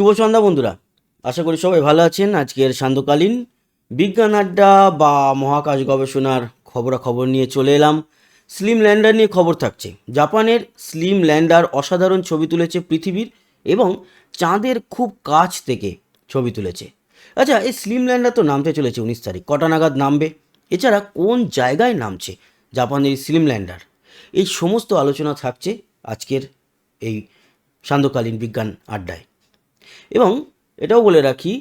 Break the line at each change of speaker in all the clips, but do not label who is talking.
শুভ সন্ধ্যা বন্ধুরা। আশা করি সবাই ভালো আছেন। আজকের সান্ধ্যকালীন বিজ্ঞান আড্ডা বা মহাকাশ গবেষণার খবরাখবর নিয়ে চলে এলাম। স্লিম ল্যান্ডার নিয়ে খবর থাকছে। জাপানের স্লিম ল্যান্ডার অসাধারণ ছবি তুলেছে পৃথিবীর এবং চাঁদের খুব কাছ থেকে ছবি তুলেছে। আচ্ছা এই স্লিম ল্যান্ডার তো নামতে চলেছে উনিশ তারিখ। কটা নাগাদ নামবে? এছাড়া কোন জায়গায় নামছে জাপানের স্লিম ল্যান্ডার? এই সমস্ত আলোচনা থাকছে আজকের এই সান্ধ্যকালীন বিজ্ঞান আড্ডায়। এবং এটাও বলে রাখি,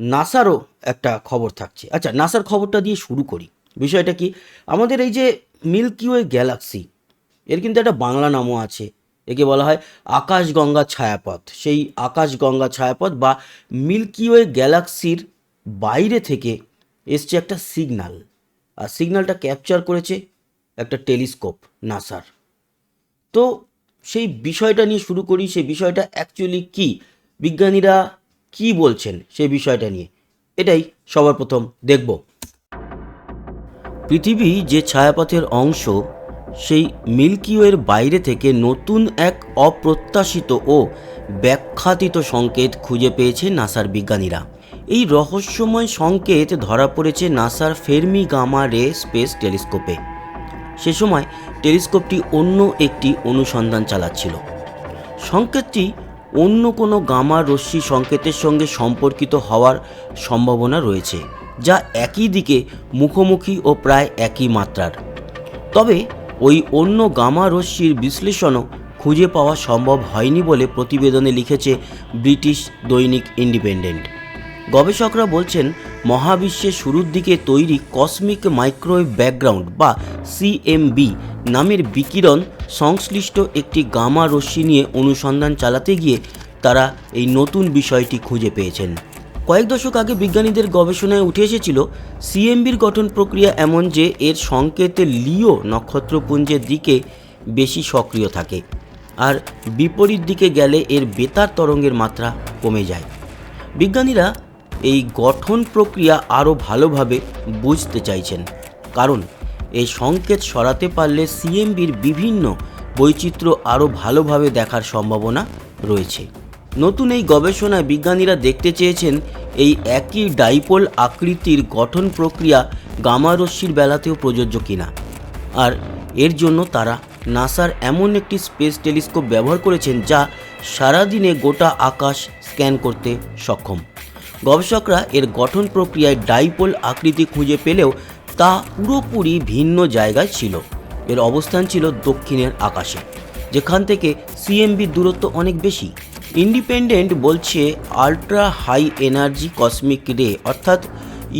নাসারও একটা খবর থাকছে। আচ্ছা নাসার খবরটা দিয়ে শুরু করি। বিষয়টা কি? আমাদের এই যে মিল্কি ওয়ে গ্যালাক্সি, এর কিন্তু একটা বাংলা নামও আছে। একে বলা হয় আকাশগঙ্গা ছায়াপথ। সেই আকাশগঙ্গা ছায়াপথ বা মিল্কি ওয়ে গ্যালাক্সির বাইরে থেকে এসছে একটা সিগনাল। আর সিগনালটা ক্যাপচার করেছে একটা টেলিস্কোপ, নাসার। তো সেই বিষয়টা নিয়ে শুরু করি। সেই বিষয়টা অ্যাকচুয়ালি কি? বিজ্ঞানীরা কি বলছেন সেই বিষয়টা নিয়ে? এটাই সবার প্রথম দেখব। পৃথিবী যে ছায়াপথের অংশ, সেই মিল্কি ওয়ের বাইরে থেকে নতুন এক অপ্রত্যাশিত ও ব্যাখ্যাতীত সংকেত খুঁজে পেয়েছে নাসার বিজ্ঞানীরা। এই রহস্যময় সংকেত ধরা পড়েছে নাসার ফেরমি গামা রে স্পেস টেলিস্কোপে। সে সময় টেলিস্কোপটি অন্য একটি অনুসন্ধান চালাচ্ছিল। সংকেতটি অন্য কোনো গামা রশ্মি সংকেতের সঙ্গে সম্পর্কিত হওয়ার সম্ভাবনা রয়েছে, যা একই দিকে মুখোমুখি ও প্রায় একই মাত্রার। তবে ওই অন্য গামা রশ্মির বিশ্লেষণও খুঁজে পাওয়া সম্ভব হয়নি বলে প্রতিবেদনে লিখেছে ব্রিটিশ দৈনিক ইন্ডিপেন্ডেন্ট। গবেষকরা বলছেন মহাবিশ্বের শুরুর দিকে তৈরি কসমিক মাইক্রোওয়েভ ব্যাকগ্রাউন্ড বা সিএমবি নামের বিকিরণ সংশ্লিষ্ট একটি গামা রশ্মি নিয়ে অনুসন্ধান চালাতে গিয়ে তারা এই নতুন বিষয়টি খুঁজে পেয়েছেন। কয়েক দশক আগে বিজ্ঞানীদের গবেষণায় উঠে এসেছিল সিএমবির গঠন প্রক্রিয়া এমন যে এর সংকেতে লিও নক্ষত্রপুঞ্জের দিকে বেশি সক্রিয় থাকে, আর বিপরীত দিকে গেলে এর বেতার তরঙ্গের মাত্রা কমে যায়। বিজ্ঞানীরা এই গঠন প্রক্রিয়া আরও ভালোভাবে বুঝতে চাইছেন। কারণ, এই সংকেত সরাতে পারলে সিএমবির বিভিন্ন বৈচিত্র্য আরও ভালোভাবে দেখার সম্ভাবনা রয়েছে। নতুন এই গবেষণায় বিজ্ঞানীরা দেখতে চেয়েছেন, এই একই ডাইপোল আকৃতির গঠন প্রক্রিয়া গামা রশ্মির বেলাতেও প্রযোজ্য কিনা। আর এর জন্য তারা নাসার এমন একটি স্পেস টেলিস্কোপ ব্যবহার করেছেন যা সারাদিনে গোটা আকাশ স্ক্যান করতে সক্ষম। গবেষকরা এর গঠন প্রক্রিয়ায় ডাইপোল আকৃতি খুঁজে পেলেও তা পুরোপুরি ভিন্ন জায়গায় ছিল। এর অবস্থান ছিল দক্ষিণের আকাশে, যেখান থেকে সিএমবির দূরত্ব অনেক বেশি। ইন্ডিপেন্ডেন্ট বলছে আল্ট্রা হাই এনার্জি কসমিক রে, অর্থাৎ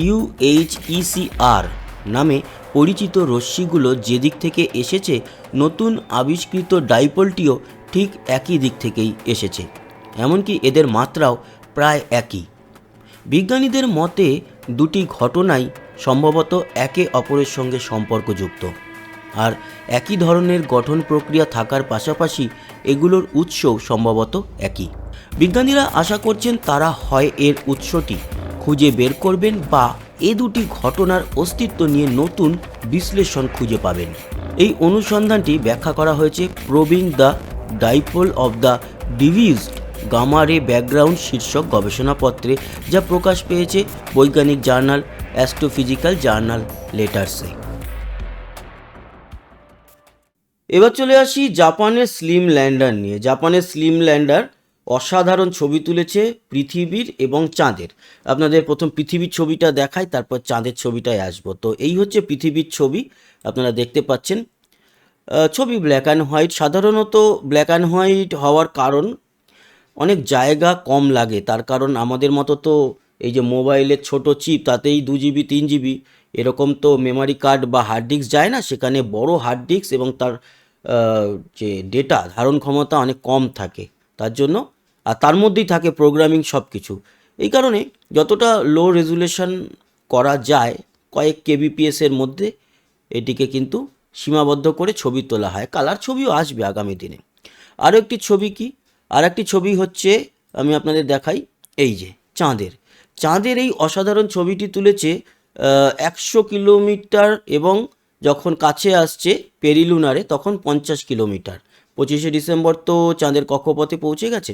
ইউএইচইসিআর নামে পরিচিত রশ্মিগুলো যেদিক থেকে এসেছে, নতুন আবিষ্কৃত ডাইপোলটিও ঠিক একই দিক থেকেই এসেছে। এমনকি এদের মাত্রাও প্রায় একই। বিজ্ঞানীদের মতে, দুটি ঘটনাই সম্ভবত একে অপরের সঙ্গে সম্পর্কযুক্ত। আর একই ধরনের গঠন প্রক্রিয়া থাকার পাশাপাশি এগুলোর উৎসও সম্ভবত একই। বিজ্ঞানীরা আশা করছেন তারা হয় এর উৎসটি খুঁজে বের করবেন বা এ দুটি ঘটনার অস্তিত্ব নিয়ে নতুন বিশ্লেষণ খুঁজে পাবেন। এই অনুসন্ধানটি ব্যাখ্যা করা হয়েছে probing the dipole of the ডিভিজড gamma ray background শীর্ষক গবেষণাপত্রে যা প্রকাশ পেয়েছে বৈজ্ঞানিক জার্নাল, অ্যাস্ট্রোফিজিক্যাল জার্নাল, লেটার্সে। এবার চলে আসি জাপানের স্লিম ল্যান্ডার নিয়ে। জাপানের স্লিম ল্যান্ডার অসাধারণ ছবি তুলেছে পৃথিবীর এবং চাঁদের। আপনাদের প্রথম পৃথিবীর ছবিটা দেখাই, তারপর চাঁদের ছবিটায় আসব। তো এই হচ্ছে পৃথিবীর ছবি, আপনারা দেখতে পাচ্ছেন। ছবি ব্ল্যাক অ্যান্ড হোয়াইট সাধারণত ব্ল্যাক অ্যান্ড হোয়াইট হওয়ার কারণ অনেক জায়গা কম লাগে। তার কারণ আমাদের মতো তো এই যে মোবাইলের ছোট চিপ, তাতেই দু জিবি তিন জিবি এরকম তো মেমরি কার্ড বা হার্ড ডিস্ক যায় না। সেখানে বড় হার্ড ডিস্ক এবং তার যে ডেটা ধারণ ক্ষমতা অনেক কম থাকে। তার জন্য, আর তার মধ্যেই থাকে প্রোগ্রামিং সব কিছু এই কারণে যতটা লো রেজুলেশন করা যায়, কয়েক কেবিপিএস এর মধ্যে এটিকে কিন্তু সীমাবদ্ধ করে ছবি তোলা হয়। কালার ছবিও আসবে আগামী দিনে। আরও একটি ছবি কি? আর একটি ছবি হচ্ছে, আমি আপনাদের দেখাই, এই যে, চাঁদের। চাঁদের এই অসাধারণ ছবিটি তুলেছে একশো কিলোমিটার এবং যখন কাছে আসছে পেরিলুনারে, তখন পঞ্চাশ কিলোমিটার। পঁচিশে ডিসেম্বর তো চাঁদের কক্ষপথে পৌঁছে গেছে।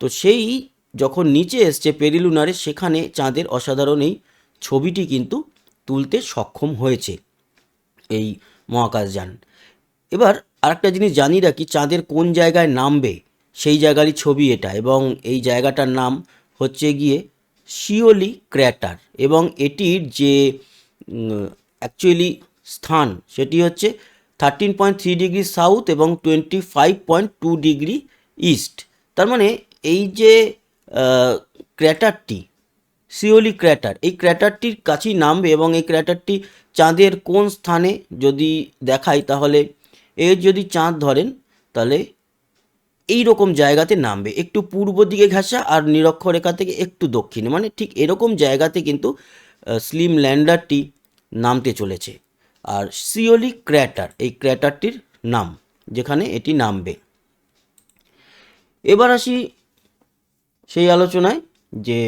তো সেই যখন নিচে এসছে পেরিলুনারে, সেখানে চাঁদের অসাধারণ এই ছবিটি কিন্তু তুলতে সক্ষম হয়েছে এই মহাকাশযান। এবার আরেকটা জিনিস জানি রাখি, চাঁদের কোন জায়গায় নামবে সেই জায়গারই ছবি এটা এবং এই জায়গাটার নাম হচ্ছে গিয়ে শিওলি ক্র্যাটার এবং এটির যে অ্যাকচুয়ালি স্থান সেটি হচ্ছে thirteen point three degree south এবং twenty five point two degree east তার মানে এই যে ক্র্যাটারটি সিওলি ক্র্যাটার, এই ক্র্যাটারটির কাছেই নামবে এবং এই ক্র্যাটারটি চাঁদের কোন স্থানে যদি দেখাই তাহলে এর যদি চাঁদ ধরেন তাহলে এই রকম জায়গাতে নামবে। একটু পূর্ব দিকে ঘেঁষা আর নিরক্ষরেখা থেকে একটু দক্ষিণে। মানে ঠিক এরকম জায়গাতে কিন্তু স্লিম ল্যান্ডারটি নামতে চলেছে। আর সিওলি ক্র্যাটার এই ক্র্যাটারটির নাম, যেখানে এটি নামবে। এবার আসি সেই আলোচনায় যে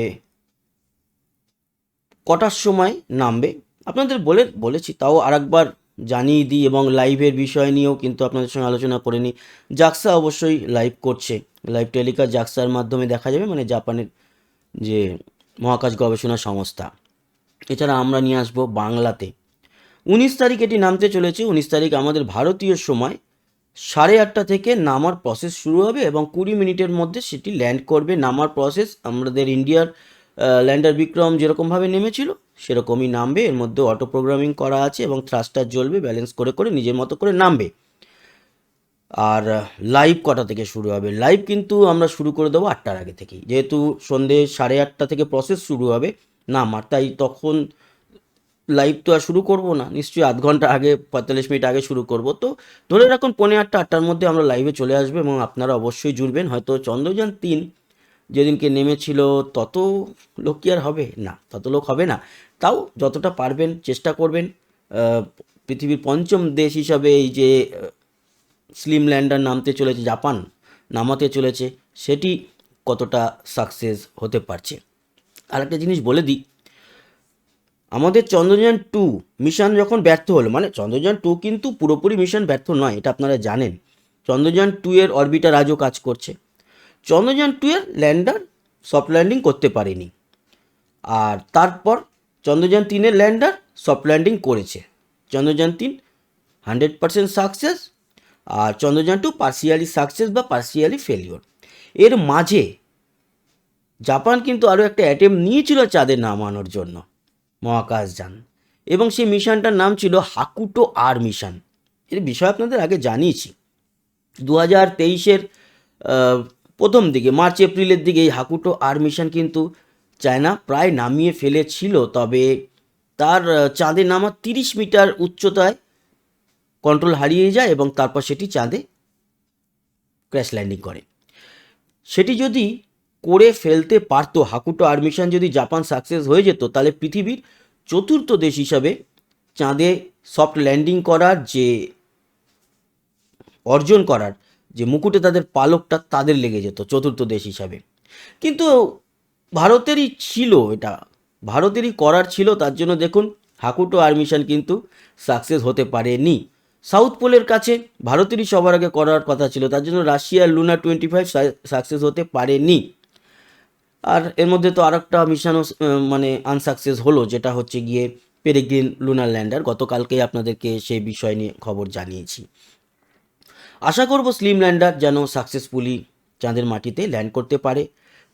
কটার সময় নামবে। আপনাদের বলে, বলেছি, তাও আরেকবার জানিয়ে দিই এবং লাইভের বিষয় নিয়েও কিন্তু আপনাদের সঙ্গে আলোচনা করে নিই। জাক্সা অবশ্যই লাইভ করছে। লাইভ টেলিকাস্ট জাক্সার মাধ্যমে দেখা যাবে মানে জাপানের যে মহাকাশ গবেষণা সংস্থা। এছাড়া আমরা নিয়ে আসব বাংলাতে। উনিশ তারিখ এটি নামতে চলেছে। উনিশ তারিখ আমাদের ভারতীয় সময় সাড়ে আটটা থেকে নামার প্রসেস শুরু হবে এবং কুড়ি মিনিটের মধ্যে সেটি ল্যান্ড করবে। নামার প্রসেস আমাদের ইন্ডিয়ার ল্যান্ডার বিক্রম যেরকমভাবে নেমেছিল সেরকমই নামবে, এর মধ্যে অটো প্রোগ্রামিং করা আছে এবং থ্রাস্টার জ্বলবে ব্যালেন্স করে করে, নিজের মতো করে নামবে। আর লাইভ কটা থেকে শুরু হবে? লাইভ কিন্তু আমরা শুরু করে দেবো আটটার আগে থেকেই। যেহেতু সন্ধে সাড়ে আটটা থেকে প্রসেস শুরু হবে নামার তাই তখন লাইভ তো আর শুরু করব না। নিশ্চয়ই আধ ঘণ্টা আগে, পঁয়তাল্লিশ মিনিট আগে শুরু করব। তো ধরে রাখুন, পৌনে আটটা, আটটার মধ্যে আমরা লাইভে চলে আসব এবং আপনারা অবশ্যই জুড়বেন। হয়তো চন্দ্রযান তিন যেদিনকে নেমেছিল, তত লোক কি আর হবে না, তত লোক হবে না। তাও যতটা পারবেন, চেষ্টা করবেন। পৃথিবীর পঞ্চম দেশ হিসাবে এই যে স্লিম ল্যান্ডার নামতে চলেছে, জাপান নামাতে চলেছে, সেটি কতটা সাকসেস হতে পারছে। আর একটা জিনিস বলে দিই, আমাদের চন্দ্রযান টু মিশন যখন ব্যর্থ হলো মানে চন্দ্রযান টু কিন্তু পুরোপুরি মিশন ব্যর্থ নয়, এটা আপনারা জানেন। চন্দ্রযান টু এর অরবিটার আজও কাজ করছে। চন্দ্রযান টু এর ল্যান্ডার সফট ল্যান্ডিং করতে পারেনি। আর তারপর চন্দ্রযান তিনের ল্যান্ডার সফট ল্যান্ডিং করেছে। চন্দ্রযান তিন হান্ড্রেড পার্সেন্ট সাকসেস আর চন্দ্রযান টু পার্সিয়ালি সাকসেস বা পার্সিয়ালি ফেলিওর এর মাঝে জাপান কিন্তু আরও একটা অ্যাটেম্প নিয়েছিল চাঁদে নামানোর জন্য মহাকাশযান এবং সেই মিশনটার নাম ছিল হাকুটো আর মিশন। এর বিষয় আপনাদের আগে জানিয়েছি। দু হাজার তেইশের প্রথম দিকে, মার্চ, এপ্রিলের দিকে এই হাকুটো আর মিশন কিন্তু চায়না প্রায় নামিয়ে ফেলেছিল, তবে তার চাঁদে নামা তিরিশ মিটার উচ্চতায় কন্ট্রোল হারিয়ে যায় এবং তারপর সেটি চাঁদে ক্র্যাশ ল্যান্ডিং করে। সেটি যদি করে ফেলতে পারতো, হাকুটো আর মিশন যদি জাপান সাকসেস হয়ে যেত, তাহলে পৃথিবীর চতুর্থ দেশ হিসাবে চাঁদে সফট ল্যান্ডিং করার যে অর্জন করার যে মুকুটে তাদের পালকটা তাদের লেগে যেত, চতুর্থ দেশ হিসাবে। কিন্তু ভারতেরই ছিল এটা, ভারতেরই করার ছিল, তার জন্য দেখুন, হাকুটো আর মিশন কিন্তু সাকসেস হতে পারেনি। সাউথ পোলের কাছে ভারতেরই সবার আগে করার কথা ছিল, তার জন্য রাশিয়ার লুনা টোয়েন্টি ফাইভ সাকসেস হতে পারেনি। আর এর মধ্যে তো আরেকটা মিশনও মানে আনসাকসেস হলো, যেটা হচ্ছে গিয়ে পেরেগ্রিন লুনার ল্যান্ডার গতকালকেই আপনাদেরকে সেই বিষয় নিয়ে খবর জানিয়েছি। আশা করব স্লিম ল্যান্ডার যেন সাকসেসফুলি চাঁদের মাটিতে ল্যান্ড করতে পারে।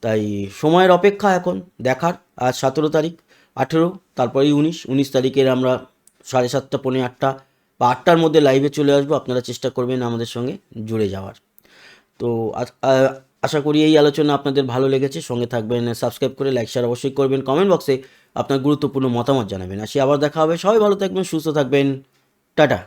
তাই সময়ের অপেক্ষা এখন দেখার, আজ সতেরো তারিখ, আঠেরো, তারপরেই উনিশ উনিশ তারিখের আমরা সাড়ে সাতটা, পৌনে আটটা বা আটটার মধ্যে লাইভে চলে আসব। আপনারা চেষ্টা করবেন আমাদের সঙ্গে জুড়ে যাওয়ার। তো আশা করি এই আলোচনা আপনাদের ভালো লেগেছে। সঙ্গে থাকবেন সাবস্ক্রাইব করে লাইক শেয়ার অবশ্যই করবেন। কমেন্ট বক্সে আপনার গুরুত্বপূর্ণ মতামত জানাবেন। আসি আবার দেখা হবে। সবাই ভালো থাকবেন, সুস্থ থাকবেন। টাটা।